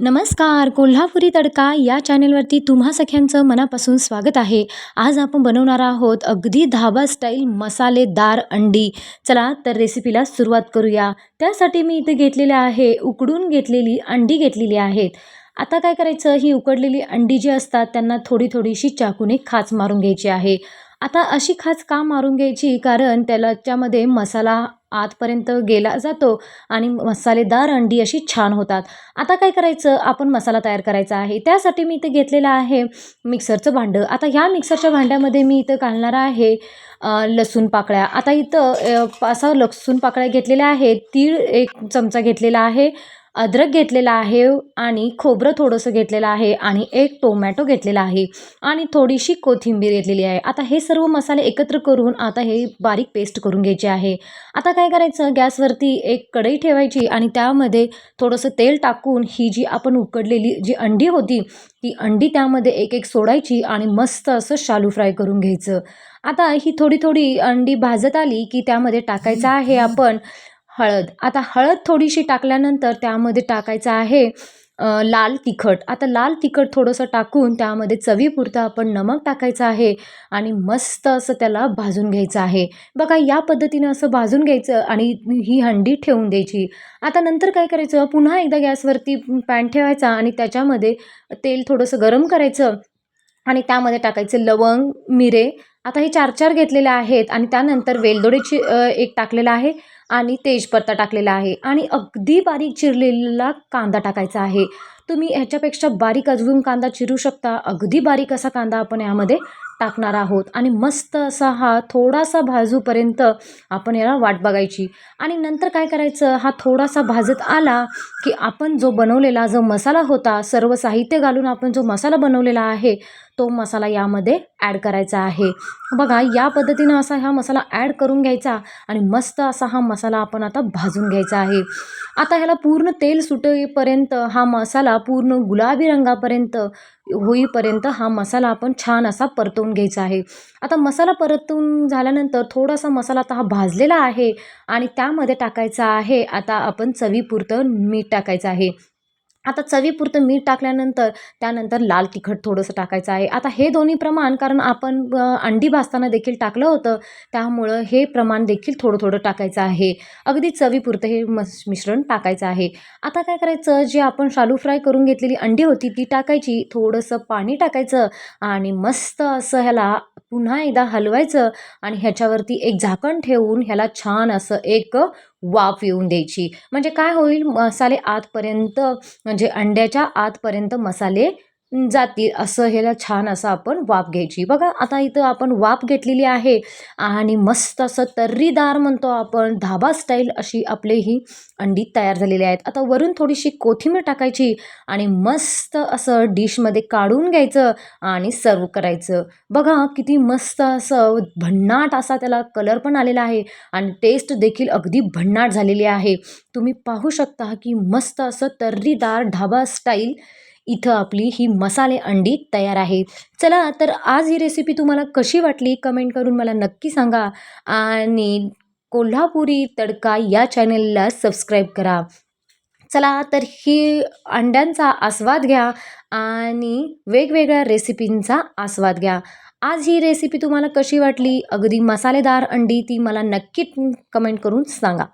नमस्कार कोल्हापुरी तडका या चॅनेलवरती तुम्हा सख्यांचं मनापासून स्वागत आहे. आज आपण बनवणार आहोत अगदी धाबा स्टाईल मसालेदार अंडी. चला तर रेसिपीला सुरुवात करूया. त्यासाठी मी इथे घेतलेले आहे उकडून घेतलेली अंडी घेतलेली आहेत. आता काय करायचं ही उकडलेली अंडी जी असतात त्यांना थोडी थोडीशी चाकूने खाच मारून घ्यायची आहे. आता अशी खाच का मारून घ्यायची? कारण त्याला त्यामध्ये मसाला आतपर्यंत गेला जातो आणि मसालेदार अंडी अशी छान होतात. आता काय करायचं? आपण मसाला तयार करायचा आहे. त्यासाठी मी इथे घेतलेलं आहे मिक्सरचं भांडं. आता ह्या मिक्सरच्या भांड्यामध्ये मी इथं घालणार आहे लसूण पाकळ्या. आता इथं असा लसूण पाकळ्या घेतलेल्या आहेत. तीळ एक चमचा घेतलेला आहे. अद्रक घेतलेला आहे आणि खोबरं थोडंसं घेतलेलं आहे आणि एक टोमॅटो घेतलेला आहे आणि थोडीशी कोथिंबीर घेतलेली आहे. आता हे सर्व मसाले एकत्र करून आता हे बारीक पेस्ट करून घ्यायचे आहे. आता काय करायचं? गॅसवरती एक कढई ठेवायची आणि त्यामध्ये थोडंसं तेल टाकून ही जी आपण उकडलेली जी अंडी होती ती अंडी त्यामध्ये एक एक सोडायची आणि मस्त असं शालू फ्राय करून घ्यायचं. आता ही थोडी थोडी अंडी भाजत आली की त्यामध्ये टाकायचं आहे आपण हळद. आता हळद थोडीशी टाकल्यानंतर त्यामध्ये टाकायचं आहे लाल तिखट. आता लाल तिखट थोडंसं टाकून त्यामध्ये चवीपुरतं आपण नमक टाकायचं आहे आणि मस्त असं त्याला भाजून घ्यायचं आहे. बघा या पद्धतीनं असं भाजून घ्यायचं आणि ही हंडी ठेवून द्यायची. आता नंतर काय करायचं? पुन्हा एकदा गॅसवरती पॅन ठेवायचा आणि त्याच्यामध्ये तेल थोडंसं गरम करायचं आणि त्यामध्ये टाकायचं लवंग मिरे. आता हे चार चार घेतलेले आहेत आणि त्यानंतर वेलदोडेची एक टाकलेलं आहे. आणि तेजपत्ता टाकलेला आहे आणि अगदी बारीक चिरलेला कांदा टाकायचा आहे. तुम्ही ह्याच्यापेक्षा बारीक अजून कांदा चिरू शकता. अगदी बारीक असा कांदा आपण यामध्ये टाकणार आहोत. आणि मस्त असा हा थोडासा भाजूपर्यंत आपण याला वाट बघायची. आणि नंतर काय करायचं? हा थोडासा भाजत आला की आपण जो बनवलेला जो मसाला होता सर्व साहित्य घालून आपण जो मसाला बनवलेला आहे तो मसाला यामध्ये ॲड करायचा आहे. बघा या पद्धतीनं असा हा मसाला ॲड करून घ्यायचा आणि मस्त असा हा मसाला आपण आता भाजून घ्यायचा आहे. आता ह्याला पूर्ण तेल सुटेपर्यंत हा मसाला पूर्ण गुलाबी रंगापर्यंत होईपर्यंत हा मसाला आपण छान असा परतवून घ्यायचा आहे. आता मसाला परतून झाल्यानंतर थोडासा मसाला आता हा भाजलेला आहे आणि त्यामध्ये टाकायचा आहे. आता आपण चवीपुरतं मीठ टाकायचं आहे. आता चवीपुरतं मीठ टाकल्यानंतर त्यानंतर लाल तिखट थोडंसं टाकायचं आहे. आता हे दोन्ही प्रमाण कारण आपण अंडी भाजताना देखील टाकलं होतं त्यामुळं हे प्रमाण देखील थोडं थोडं टाकायचं आहे. अगदी चवीपुरतं हे मस मिश्रण टाकायचं आहे. आता काय करायचं जे आपण शालू फ्राय करून घेतलेली अंडी होती ती टाकायची. थोडंसं पाणी टाकायचं आणि मस्त असं ह्याला पुन्हा एकदा हलवायचं आणि ह्याच्यावरती एक झाकण ठेवून ह्याला छान असं एक वाफ येऊन द्यायची. म्हणजे काय होईल मसाले आतपर्यंत म्हणजे अंड्याच्या आतपर्यंत मसाले जातील असं ह्याला छान असं आपण वाफ घ्यायची. बघा आता इथं आपण वाफ घेतलेली आहे आणि मस्त असं तर्रीदार म्हणतो आपण धाबा स्टाईल अशी आपले ही अंडी तयार झालेली आहेत. आता वरून थोडीशी कोथिंबीर टाकायची आणि मस्त असं डिशमध्ये काढून घ्यायचं आणि सर्व करायचं. बघा किती मस्त असं भन्नाट असा त्याला कलर पण आलेला आहे आणि टेस्ट देखील अगदी भन्नाट झालेली आहे. तुम्ही पाहू शकता की मस्त असं तर्रीदार ढाबा स्टाईल इथं आपली ही मसाले अंडी तयार आहे. चला तर आज ही रेसिपी तुम्हाला कशी वाटली? कमेंट करून मला नक्की सांगा. आणि कोल्हापुरी तडका या चॅनलला सबस्क्राईब करा. चला तर ही अंड्यांचा आस्वाद घ्या आणि वेगवेगळ्या रेसिपींचा आस्वाद घ्या. आज ही रेसिपी तुम्हाला कशी वाटली? अगदी मसालेदार अंडी ती मला नक्की कमेंट करून सांगा.